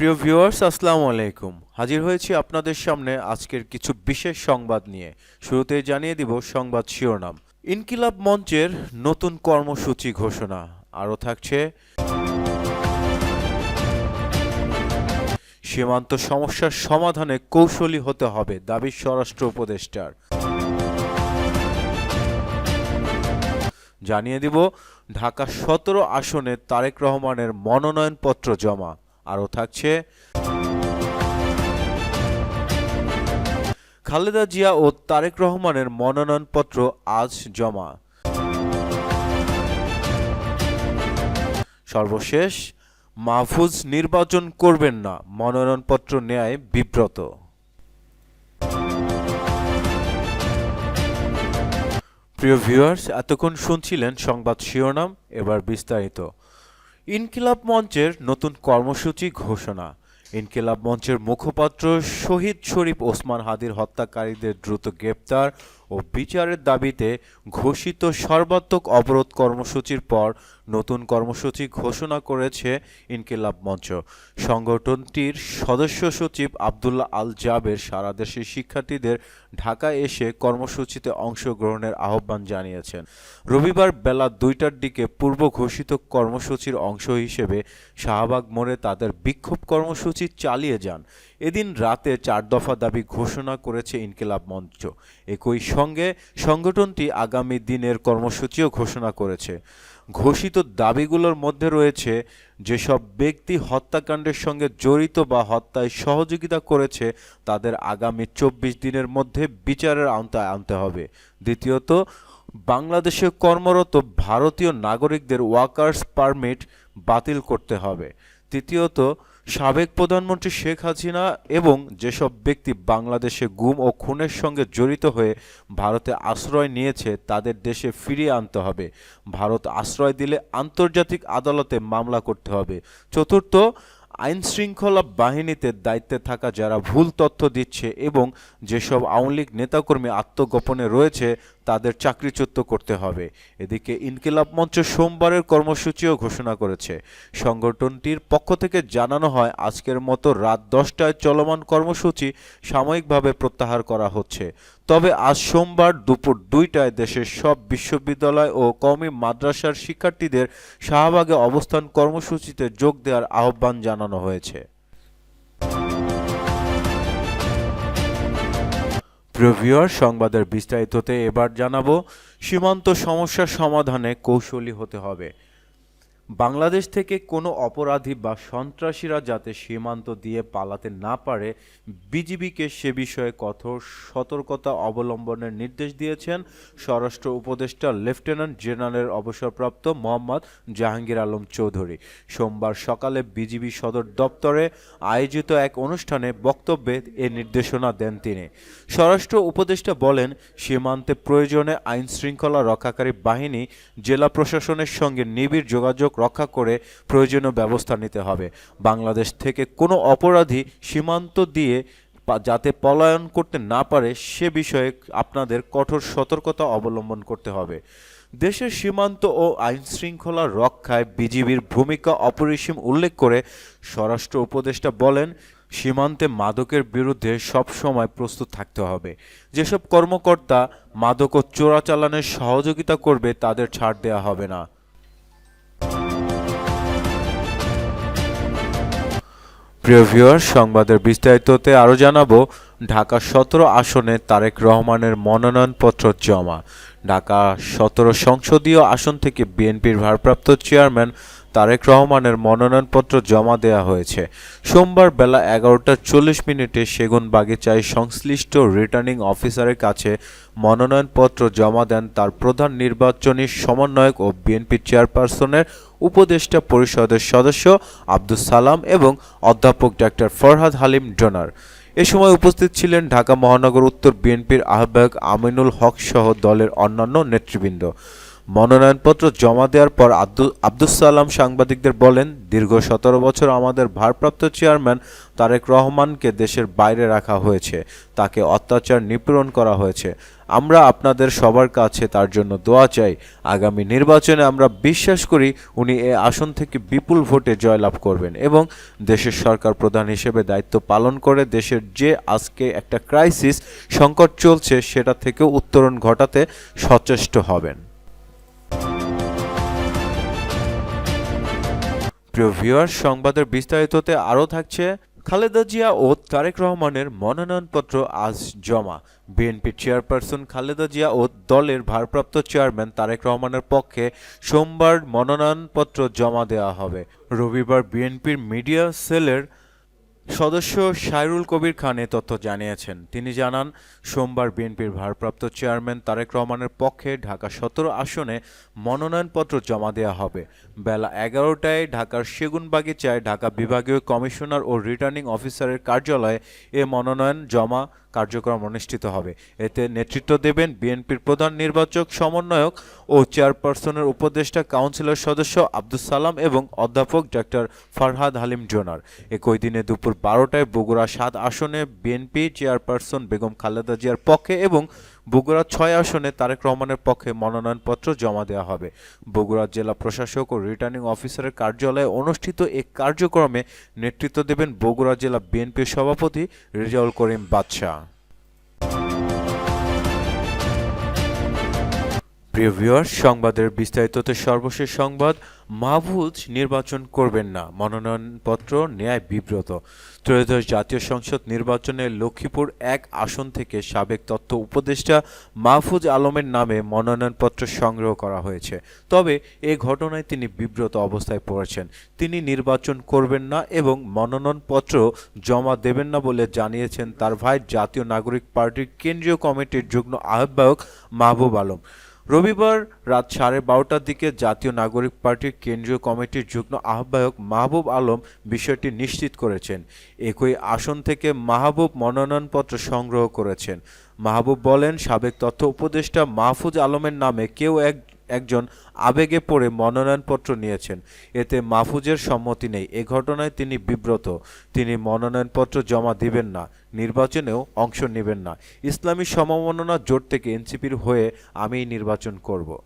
প্রিয় ভিউয়ার্স, আসসালামু আলাইকুম। হাজির হয়েছি আপনাদের সামনে আজকের কিছু বিশেষ সংবাদ নিয়ে। শুরুতেই জানিয়ে দিব সংবাদ শিরোনাম। ইনকিলাব মঞ্চের নতুন কর্মসূচি ঘোষণা। আরও থাকছে, সীমান্ত সমস্যার সমাধানে কৌশলী হতে হবে দাবি স্বরাষ্ট্র উপদেষ্টার। জানিয়ে দিব, ঢাকা সতেরো আসনে তারেক রহমানের মনোনয়নপত্র জমা। আরও থাকছে। খালেদা জিয়া ও তারেক রহমানের মনোনয়নপত্র আজ জমা। সর্বশেষ, মাহফুজ নির্বাচন করবেন না, মনোনয়নপত্র নেয় বিব্রত। প্রিয় ভিউয়ার্স, এতক্ষণ শুনছিলেন সংবাদ শিরোনাম, এবার বিস্তারিত। ইনকিলাব মঞ্চের নতুন কর্মসূচি ঘোষণা। ইনকিলাব মঞ্চের মুখপাত্র শহীদ শরীফ ওসমান হাদির হত্যাকারীদের দ্রুত গ্রেপ্তার ও বিচারের দাবিতে ঘোষিত সর্বাত্মক অবরোধ কর্মসূচির পর নতুন কর্মসূচি ঘোষণা করেছে ইনকিলাব মঞ্চ। সংগঠনটির সদস্য সচিব আবদুল্লাহ আল জাবের সারা দেশের শিক্ষার্থীদের ঢাকায় এসে কর্মসূচিতে অংশগ্রহণের আহ্বান জানিয়েছেন। রবিবার বেলা দুইটার দিকে পূর্ব ঘোষিত কর্মসূচির অংশ হিসেবে শাহবাগ মোড়ে তাদের বিক্ষোভ কর্মসূচি চালিয়ে যান। এদিন রাতে চার দফা দাবি ঘোষণা করেছে ইনকিলাব মঞ্চ। একই সঙ্গে সংগঠনটি আগামী দিনের কর্মসূচিও ঘোষণা করেছে। ঘোষিত দাবিগুলোর মধ্যে রয়েছে যেসব ব্যক্তি হত্যাকাণ্ডের সঙ্গে জড়িত বা হত্যায় সহযোগিতা করেছে, তাদের আগামী চব্বিশ দিনের মধ্যে বিচারের আওতায় আনতে হবে। দ্বিতীয়ত, বাংলাদেশে কর্মরত ভারতীয় নাগরিকদের ওয়ার্কার্স পারমিট বাতিল করতে হবে। তৃতীয়ত সাবেক প্রধানমন্ত্রী শেখ হাসিনা এবং যেসব ব্যক্তি বাংলাদেশে গুম ও খুনের সঙ্গে জড়িত হয়ে ভারতে আশ্রয় নিয়েছে, তাদের দেশে ফিরিয়ে আনতে হবে। ভারত আশ্রয় দিলে আন্তর্জাতিক আদালতে মামলা করতে হবে। চতুর্থ আইন শৃঙ্খলা বাহিনীতে দায়িত্বে থাকা যারা ভুল তথ্য দিচ্ছে এবং যেসব আওয়ামী লীগ নেতাকর্মী আত্মগোপনে রয়েছে তাদের চাকরিচ্যুত করতে হবে। এদিকে ইনকিলাব মঞ্চ সোমবারের কর্মসূচিও ঘোষণা করেছে। সংগঠনটির পক্ষ থেকে জানানো হয়, আজকের মতো রাত দশটায় চলমান কর্মসূচি সাময়িকভাবে প্রত্যাহার করা হচ্ছে। তবে আজ সোমবার দুপুর দুইটায় দেশের সব বিশ্ববিদ্যালয় ও কওমি মাদ্রাসার শিক্ষার্থীদের শাহবাগে অবস্থান কর্মসূচিতে যোগ দেওয়ার আহ্বান জানানো হয়েছে। প্রিয় ভিউয়ার সংবাদের বিস্তারিততে এবার জানাব সীমান্ত সমস্যা সমাধানে কৌশলী হতে হবে। বাংলাদেশ থেকে কোনো অপরাধী বা সন্ত্রাসীরা যাতে সীমান্ত দিয়ে পালাতে না পারে, বিজিবিকে সে বিষয়ে কঠোর সতর্কতা অবলম্বনের নির্দেশ দিয়েছেন স্বরাষ্ট্র উপদেষ্টা লেফটেন্যান্ট জেনারেল অবসরপ্রাপ্ত মোহাম্মদ জাহাঙ্গীর আলম চৌধুরী। সোমবার সকালে বিজিবি সদর দপ্তরে আয়োজিত এক অনুষ্ঠানে বক্তব্যে এ নির্দেশনা দেন তিনি। স্বরাষ্ট্র উপদেষ্টা বলেন, সীমান্তে প্রয়োজনে আইন শৃঙ্খলা রক্ষাকারী বাহিনী, জেলা প্রশাসনের সঙ্গে নিবিড় যোগাযোগ রক্ষা করে প্রয়োজনীয় ব্যবস্থা নিতে হবে। বাংলাদেশ থেকে কোনো অপরাধী সীমান্ত দিয়ে যাতে পলায়ন করতে না পারে, সে বিষয়ে আপনাদের কঠোর সতর্কতা অবলম্বন করতে হবে। দেশের সীমান্ত ও আইন শৃঙ্খলা রক্ষায় বিজিবির ভূমিকা অপরিসীম উল্লেখ করে স্বরাষ্ট্র উপদেষ্টা বলেন, সীমান্তে মাদকের বিরুদ্ধে সবসময় প্রস্তুত থাকতে হবে। যেসব কর্মকর্তা মাদক ও চোরাচালানের সহযোগিতা করবে, তাদের ছাড় দেওয়া হবে না। প্রিয় ভিউয়ার সংবাদের বিস্তারিততে আরও জানাব ঢাকা সতেরো আসনে তারেক রহমানের মনোনয়নপত্র জমা। ঢাকা সতেরো সংসদীয় আসন থেকে বিএনপির ভারপ্রাপ্ত চেয়ারম্যান তারেক রহমানের মনোনয়নপত্র জমা দেওয়া হয়েছে। সোমবার বেলা এগারোটা চল্লিশ মিনিটে সেগুন বাগিচায় সংশ্লিষ্ট রিটার্নিং অফিসারের কাছে মনোনয়নপত্র জমা দেন তার প্রধান নির্বাচনী সমন্বয়ক ও বিএনপি চেয়ারপারসনের উপদেষ্টা পরিষদের সদস্য আব্দুস সালাম এবং অধ্যাপক ডাক্তার ফরহাদ হালিম ডোনার। এ সময় উপস্থিত ছিলেন ঢাকা মহানগর উত্তর বিএনপির আহ্বায়ক আমিনুল হক সহ দলের অন্যান্য নেতৃবৃন্দ। মনোনয়নপত্র জমা দেওয়ার পর আব্দু- আব্দুস সালাম সাংবাদিকদের বলেন, দীর্ঘ সতেরো বছর আমাদের ভারপ্রাপ্ত চেয়ারম্যান তারেক রহমানকে দেশের বাইরে রাখা হয়েছে। তাকে অত্যাচার নিপীড়ন করা হয়েছে। আমরা আপনাদের সবার কাছে তার জন্য দোয়া চাই। আগামী নির্বাচনে আমরা বিশ্বাস করি উনি এ আসন থেকে বিপুল ভোটে জয়লাভ করবেন এবং দেশের সরকার প্রধান হিসেবে দায়িত্ব পালন করে দেশের যে আজকে একটা ক্রাইসিস সংকট চলছে, সেটা থেকে উত্তরণ ঘটাতে সচেষ্ট হবেন। প্রিয় ভিউয়ার সংবাদের বিস্তারিততে আরও থাকছে খালেদা জিয়া ও তারেক রহমানের মনোনয়নপত্র আজ জমা। বিএনপি চেয়ারপারসন খালেদা জিয়া ও দলের ভারপ্রাপ্ত চেয়ারম্যান তারেক রহমানের পক্ষে সোমবার মনোনয়নপত্র জমা দেওয়া হবে। রবিবার বিএনপির মিডিয়া সেলের সদস্য সাইরুল কবির খান এ তথ্য জানিয়েছেন। তিনি জানান, সোমবার বিএনপির ভারপ্রাপ্ত চেয়ারম্যান তারেক রহমানের পক্ষে ঢাকা সতেরো আসনে মনোনয়নপত্র জমা দেওয়া হবে। বেলা এগারোটায় ঢাকার সেগুনবাগিচায় ঢাকা বিভাগীয় কমিশনার ও রিটার্নিং অফিসারের কার্যালয়ে এ মনোনয়ন জমা কার্যক্রম অনুষ্ঠিত হবে। এতে নেতৃত্ব দেবেন বিএনপির প্রধান নির্বাচক, সমন্বয়ক ও চেয়ারপারসনের উপদেষ্টা, কাউন্সিলর সদস্য আব্দুস সালাম এবং অধ্যাপক ডক্টর ফারহাদ হালিম জোনার। একই দিনে দুপুর বারোটায় বগুড়া সাত আসনে বিএনপি চেয়ারপারসন বেগম খালেদা জিয়ার পক্ষে এবং বগুড়া ছয় আসনে তারেক রহমানের পক্ষে মনোনয়নপত্র জমা দেওয়া হবে। বগুড়া জেলা প্রশাসক ও রিটার্নিং অফিসারের কার্যালয়ে অনুষ্ঠিত এক কার্যক্রমে নেতৃত্ব দেবেন বগুড়া জেলা বিএনপির সভাপতি রেজাউল করিম বাদশাহ। প্রিয় সংবাদের বিস্তারিততে সর্বশেষ সংবাদ, মাহফুজ নির্বাচন করবেন না, মনোনয়নপত্র ন্যায় বিব্রত। ত্রয়োদশ জাতীয় সংসদ নির্বাচনে লক্ষ্মীপুর এক আসন থেকে সাবেক তথ্য উপদেষ্টা মাহফুজ আলমের নামে মনোনয়নপত্র সংগ্রহ করা হয়েছে। তবে এ ঘটনায় তিনি বিব্রত অবস্থায় পড়েছেন। তিনি নির্বাচন করবেন না এবং মনোনয়নপত্র জমা দেবেন না বলে জানিয়েছেন তার ভাই জাতীয় নাগরিক পার্টির কেন্দ্রীয় কমিটির যুগ্ম আহ্বায়ক মাহবুব আলম। রবিবার রাত সাড়ে বারোটার দিকে জাতীয় নাগরিক পার্টির কেন্দ্রীয় কমিটির যুগ্ম আহ্বায়ক মাহবুব আলম বিষয়টি নিশ্চিত করেছেন। একই আসন থেকে মাহবুব মনোনয়নপত্র সংগ্রহ করেছেন। মাহবুব বলেন, সাবেক তথ্য উপদেষ্টা মাহফুজ আলমের নামে কেউ এক একজন আবেগে পড়ে মনোনয়নপত্র নিয়েছেন। এতে মাহফুজের সম্মতি নেই। এ ঘটনায় তিনি বিব্রত। তিনি মনোনয়নপত্র জমা দিবেন না। নির্বাচনেও অংশ নেবেন না। ইসলামী সমমননা জোট থেকে এনসিপির হয়ে আমি নির্বাচন করব।